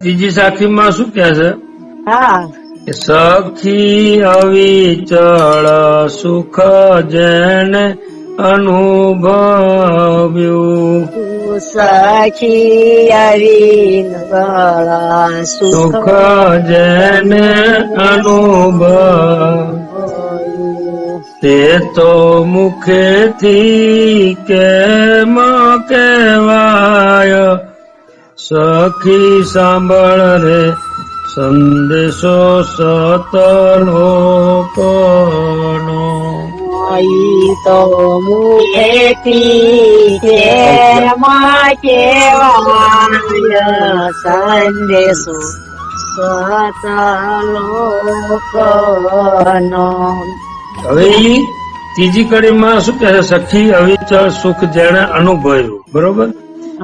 ત્રીજી સાખીમાં શું કે છે? હા. સખી અવિચળ સુખ જેને અનુભવ્યું. સખી અવિચળ સુખ જેને અનુભવ તે તો મુખેથી કેમ કહેવાય? સખી સાંભળ રે સંદેશો ઈ તો મુખેથી કેમાં કેવાય સંદેશો સતલોકનો હવે ત્રીજી કડીમાં શું કહે સખી અવિચળ સુખ જેને અનુભવ્યું. બરોબર?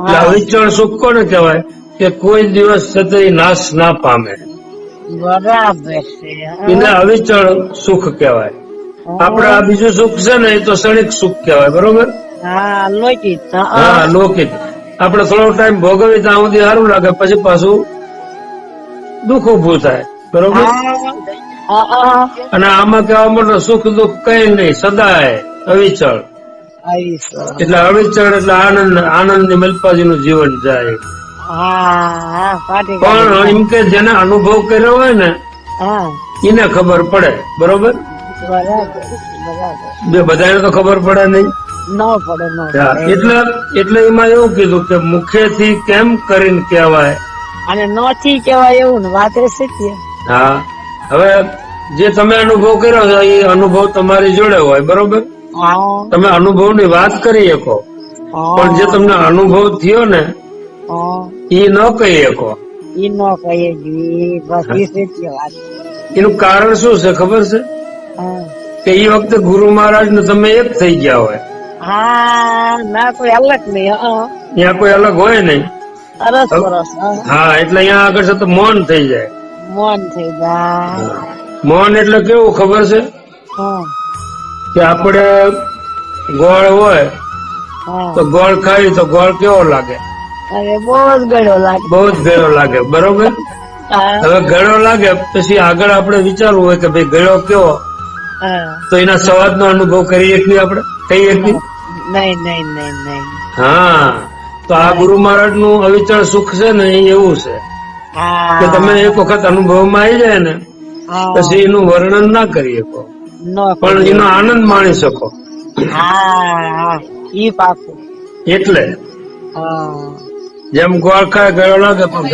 અવિચળ સુખ કોને કહેવાય? કે કોઈ દિવસ છત્રી નાશ ના પામે. બરાબર છે. એને અવિચળ સુખ કહેવાય. આપણે આ બીજું સુખ છે ને એ તો ક્ષણિક સુખ કહેવાય બરોબર? હા લોકિત. હા. આપણે થોડો ટાઈમ ભોગવી ત્યાં સુધી સારું લાગે પછી પાછું દુઃખ ઉભું થાય બરોબર? અને આમાં કહેવા માટે સુખ દુઃખ કઈ નહીં સદાય અવિચળ. એટલે અવિચળ એટલે આનંદ આનંદની મલપાજી નું જીવન જાય પણ એમ કે જેને અનુભવ કર્યો હોય ને એને ખબર પડે. બરોબર? બે બધાને તો ખબર પડે નહીં. ન ન એટલે એટલે એમાં એવું કીધું કે મુખેથી કેમ કરીને કહેવાય? અને નથી કેવાય એવું વાત સત્ય. હા. હવે જે તમે અનુભવ કર્યો છે એ અનુભવ તમારી જોડે હોય બરોબર? તમે અનુભવની વાત કરી શકો. પણ જે તમને અનુભવ થયો ને એ ન કહી શકો. ન કહીએ બસ એનું કારણ શું છે ખબર છે? કે એ વખતે ગુરુ મહારાજ ને તમે એક થઈ ગયા હોય. હા ના કોઈ અલગ નહીં ત્યાં કોઈ અલગ હોય નહીં. હા. એટલે અહીંયા આગળ છે તો મૌન થઈ જાય. મૌન થઈ જાય. મૌન એટલે કેવું ખબર છે? કે આપણે ગોળ હોય તો ગોળ ખાઈ તો ગોળ કેવો લાગે? બહુ જ ગળ્યો લાગે. બહુ જ ગળો લાગે બરોબર? હવે ગળો લાગે પછી આગળ આપણે વિચારવું હોય કે ભાઈ ગળો કેવો? તો એના સ્વાદ નો અનુભવ કરી શકીએ આપણે? કહી શકીએ નહીં નહીં નહીં નહીં. હા. તો આ ગુરુ મહારાજનું અવિચળ સુખ છે ને એવું છે. કે તમે એક વખત અનુભવમાં આવી જાય ને પછી એનું વર્ણન ના કરી શકો પણ એનો આનંદ માણી શકો. હા ઈ પાકું. એટલે. જેમ ગોળ ખાય ગળો લાગે પણ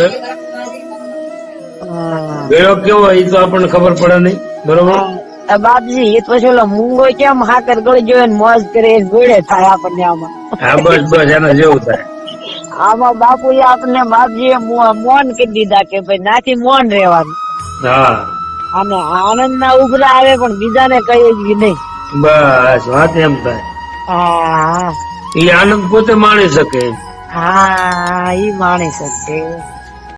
ગળો કેવો એ તો આપણને ખબર પડે નહીં. બરોબર? બાપજી એ તો પછી ઓલો મૂંગો કેમ હાકર ગળી જોયો મોજ કરે ગોળે થાય આપણને આમાં. હા બસ બસ એના જેવું થાય. આમાં બાપુ આપણને બાપજી એ મોન કરી દીધા કે ભાઈ નાથી મોન રહેવાનું. હા. અને આનંદ ના ઉભરા આવે પણ બીજાને કહીએ જ નહીં. બસ વાત એમ થાય. એ આનંદ પોતે માણી શકે હા એ માણી શકશે